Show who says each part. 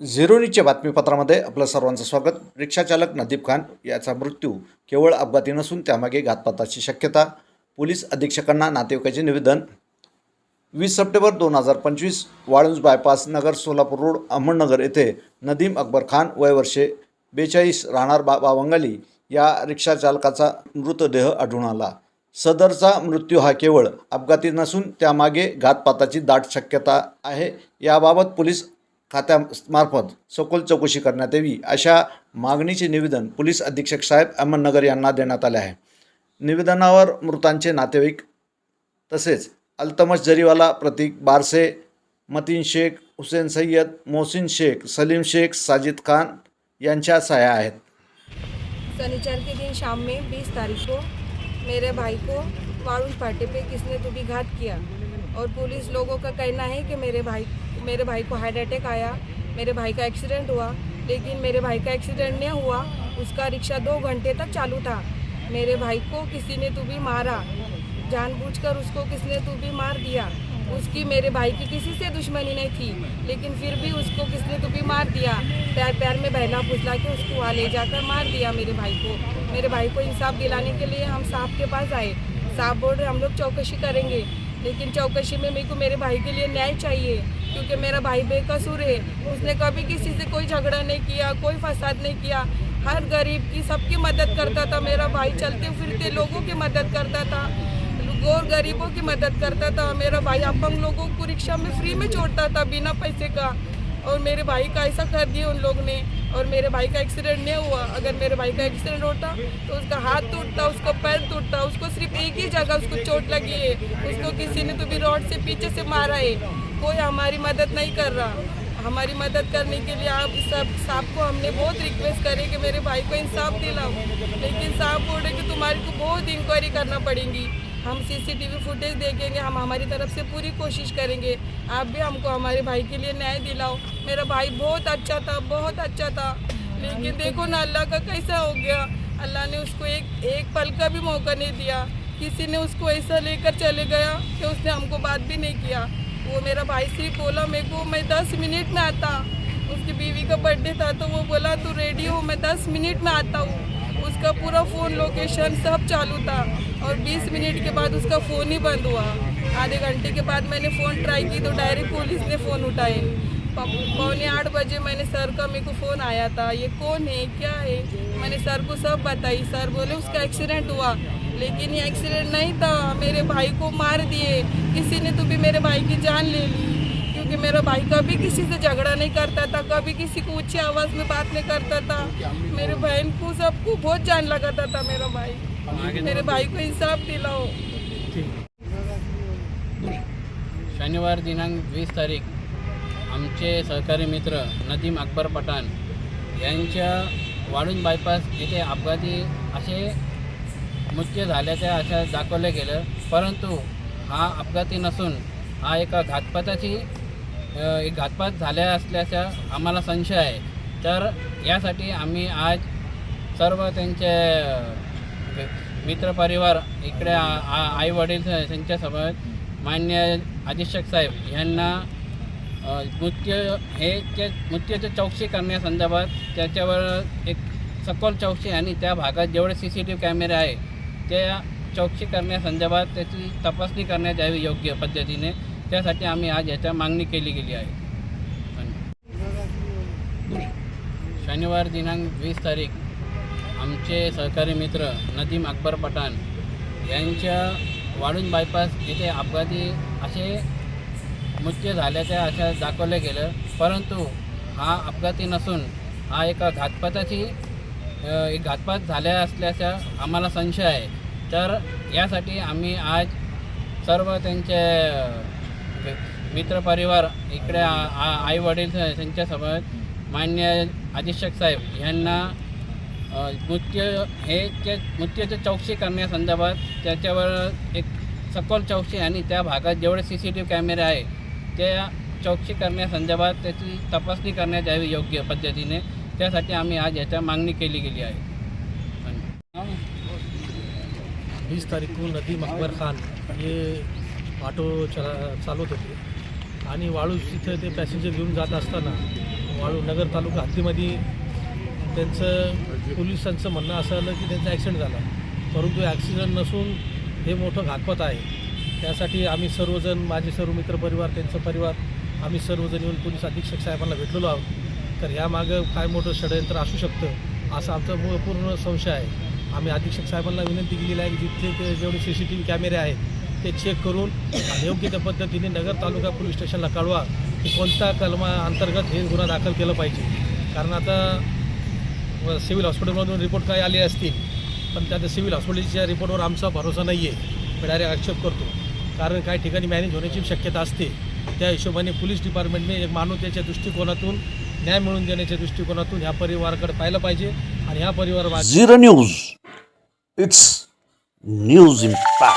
Speaker 1: झिरोनीच्या बातमीपत्रामध्ये आपलं सर्वांचं स्वागत. रिक्षाचालक नदीब खान याचा मृत्यू केवळ अपघाती नसून त्यामागे घातपाताची शक्यता पोलीस अधीक्षकांना नातेवाईकाचे निवेदन. वीस सप्टेंबर दोन हजार पंचवीस वाळुंज बायपास नगर सोलापूर रोड अहमदनगर येथे नदीम अकबर खान वय वर्षे बेचाळीस राहणार बाबा वंगाली या रिक्षाचालकाचा मृतदेह आढळून आला. सदरचा मृत्यू हा केवळ अपघाती नसून त्यामागे घातपाताची दाट शक्यता आहे. याबाबत पोलीस खात्यामार्फत सखोल चौकशी करण्यात यावी अशा मागणीचे निवेदन पोलीस अधीक्षक साहेब अहमदनगर यांना देण्यात आले आहे. निवेदनावर मृतांचे नातेवाईक तसेच अल्तमश जरीवाला प्रतीक बारसे मतीन शेख हुसेन सय्यद मोहसिन शेख सलीम शेख साजिद खान यांच्या सह्या आहेत.
Speaker 2: शनिचर के दिन शाम में 20 तारीख को मेरे भाई को वारुण पाटे पे किसने तो घात किया? और पुलिस लोगों का कहना है कि मेरे भाई मेरे भाई को हार्ट अटैक आया, मेरे भाई का एक्सीडेंट हुआ, लेकिन मेरे भाई का एक्सीडेंट नहीं हुआ, उसका रिक्शा दो घंटे तक चालू था। मेरे भाई को किसी ने तू भी मारा, जानबूझकर उसको किसने तू भी मार दिया। उसकी मेरे भाई की किसी से दुश्मनी नहीं थी, लेकिन फिर भी उसको किसने तो भी मार दिया। पैर पैर में बहला फुसला के उसको वहाँ ले जाकर मार दिया मेरे भाई को। मेरे भाई को इंसाफ दिलाने के लिए हम साहब के पास आए। साहब बोल रहे, हम लोग चौकसी करेंगे। लेकिन चौकशी में मेरे को मेरे भाई के लिए न्याय चाहिए, क्योंकि मेरा भाई बेकसूर है। उसने कभी किसी से कोई झगड़ा नहीं किया, कोई फसाद नहीं किया। हर गरीब की सबकी मदद करता था मेरा भाई, चलते फिरते लोगों की मदद करता था और गरीबों की मदद करता था। मेरा भाई अपंग लोगों को रिक्शा में फ्री में छोड़ता था बिना पैसे का। और मेरे भाई का ऐसा कर दिया उन लोग ने। और मेरे भाई का एक्सीडेंट नहीं हुआ। अगर मेरे भाई का एक्सीडेंट होता तो उसका हाथ टूटता, उसका पैर टूटता, उसको सिर्फ़ एक ही जगह उसको चोट लगी है। उसको किसी ने तो भी रोड से पीछे से मारा है। कोई हमारी मदद नहीं कर रहा। हमारी मदद करने के लिए आप सब साहब को हमने बहुत रिक्वेस्ट करे कि मेरे भाई को इंसाफ दिलाओ। लेकिन साहब बोल रहे कि तुम्हारे को बहुत इंक्वायरी करना पड़ेगी। हम सीसीटीवी फुटेज देखेंगे हम हमारी तरफ़ से पूरी कोशिश करेंगे। आप भी हमको हमारे भाई के लिए न्याय दिलाओ। मेरा भाई बहुत अच्छा था बहुत अच्छा था। लेकिन देखो ना अल्लाह का कैसा हो गया। अल्लाह ने उसको एक एक पल का भी मौका नहीं दिया। किसी ने उसको ऐसा लेकर चले गया कि उसने हमको बात भी नहीं किया। वो मेरा भाई सिर्फ़ बोला मेरे को मैं दस मिनट में आता। उसकी बीवी का बर्थडे था तो वो बोला तू रेडी हो? मैं दस मिनट में आता हूँ। उसका पूरा फ़ोन लोकेशन सब चालू था और 20 मिनट के बाद उसका फ़ोन ही बंद हुआ। आधे घंटे के बाद मैंने फ़ोन ट्राई की तो डायरेक्ट पुलिस ने फ़ोन उठाए। पौने आठ बजे मैंने सर का मेरे को फ़ोन आया था। ये कौन है? क्या है? मैंने सर को सब बताई। सर बोले, उसका एक्सीडेंट हुआ। लेकिन ये एक्सीडेंट नहीं था। मेरे भाई को मार दिए। किसी ने तो भी मेरे भाई की जान ले ली। कि मेरा भाई कभी किसी से झगड़ा नहीं करता था कभी किसी को ऊंची आवाज़ में बात नहीं करता था। मेरे बहन को सबको बहुत जान लगाता था मेरा भाई। मेरे भाई को इंसाफ दिलाओ।
Speaker 3: शनिवार दिनांक वीस तारीख आमचे सहकारी मित्र नदीम अकबर पठाण यांच्या वाळूंज बायपास येथे अपघाती असे मृत्यू झाल्याचे अशा दाखवलं गेलं परंतु हा अपघाती नसून हा एका घातपाताची एक घातपात झाल्या असल्याचा आम्हाला संशय आहे. तर यासाठी आम्ही आज सर्व त्यांचे मित्रपरिवार इकडे आई वडील त्यांच्यासोबत मान्य अधीक्षक साहेब यांना नृत्य हे ते मृत्यूची चौकशी करण्यासंदर्भात त्याच्यावर एक सखोल चौकशी आणि त्या भागात जेवढे सी सी टी व्ही कॅमेरे आहे त्या चौकशी करण्यासंदर्भात त्याची तपासणी करण्यात यावी योग्य पद्धतीने. त्यासाठी आम्ही आज याच्या मागणी केली गेली आहे. शनिवार दिनांक वीस तारीख आमचे सहकारी मित्र नदीम अकबर पठाण यांच्या वाळूंज बायपास येथे अपघाती असे मृत्यू झाल्याचे अशा दाखवलं गेलं. परंतु हा अपघाती नसून हा एका घातपाताची एक घातपात झाल्या असल्याचा आम्हाला संशय आहे. तर यासाठी आम्ही आज सर्व त्यांचे मित्रपरिवार इकडे आई वडील त्यांच्यासमोर मान्य अधीक्षक साहेब यांना नृत्य हे ते मृत्यूची चौकशी करण्यासंदर्भात त्याच्यावर एक सखोल चौकशी आणि त्या भागात जेवढे सी सी टी व्ही कॅमेरे आहे त्या चौकशी करण्यासंदर्भात त्याची तपासणी करण्यात यावी योग्य पद्धतीने. त्यासाठी आम्ही आज याच्या मागणी केली गेली आहे. वीस
Speaker 4: बीस तारीख को नदीम अकबर खान ये ऑटो चला चालवत होते. आणि वाळू तिथं ते पॅसेंजर घेऊन जात असताना वाळू नगर तालुका हद्दीमध्ये त्यांचं पोलिसांचं म्हणणं असं आलं की त्यांचा ॲक्सिडेंट झाला. परंतु ॲक्सिडेंट नसून हे मोठं घातपात आहे. त्यासाठी आम्ही सर्वजण माझे सर्व मित्रपरिवार त्यांचा परिवार आम्ही सर्वजण येऊन पोलीस अधीक्षक साहेबांना भेटलेलो आहोत. तर ह्यामागं काय मोठं षडयंत्र असू शकतं असा आमचा पूर्ण संशय आहे. आम्ही अधीक्षक साहेबांना विनंती केलेली आहे की जिथे ते जेवढे सी सी टी व्ही कॅमेरे आहेत ते चेक करून योग्य त्या पद्धतीने नगर तालुका पोलीस स्टेशनला कळवा की कोणत्या कलमा अंतर्गत हे गुन्हा दाखल केला पाहिजे. कारण आता सिव्हिल हॉस्पिटलमधून रिपोर्ट काय आले असतील पण त्या सिव्हिल हॉस्पिटलच्या रिपोर्टवर आमचा भरोसा नाही आहे मी डायरेक्ट आक्षेप करतो. कारण काही ठिकाणी मॅनेज होण्याची शक्यता असते. त्या हिशोबाने पोलीस डिपार्टमेंटने एक मानवतेच्या दृष्टिकोनातून न्याय मिळवून देण्याच्या दृष्टिकोनातून ह्या परिवाराकडे पाहिलं पाहिजे आणि ह्या परिवार
Speaker 1: zero news it's news impact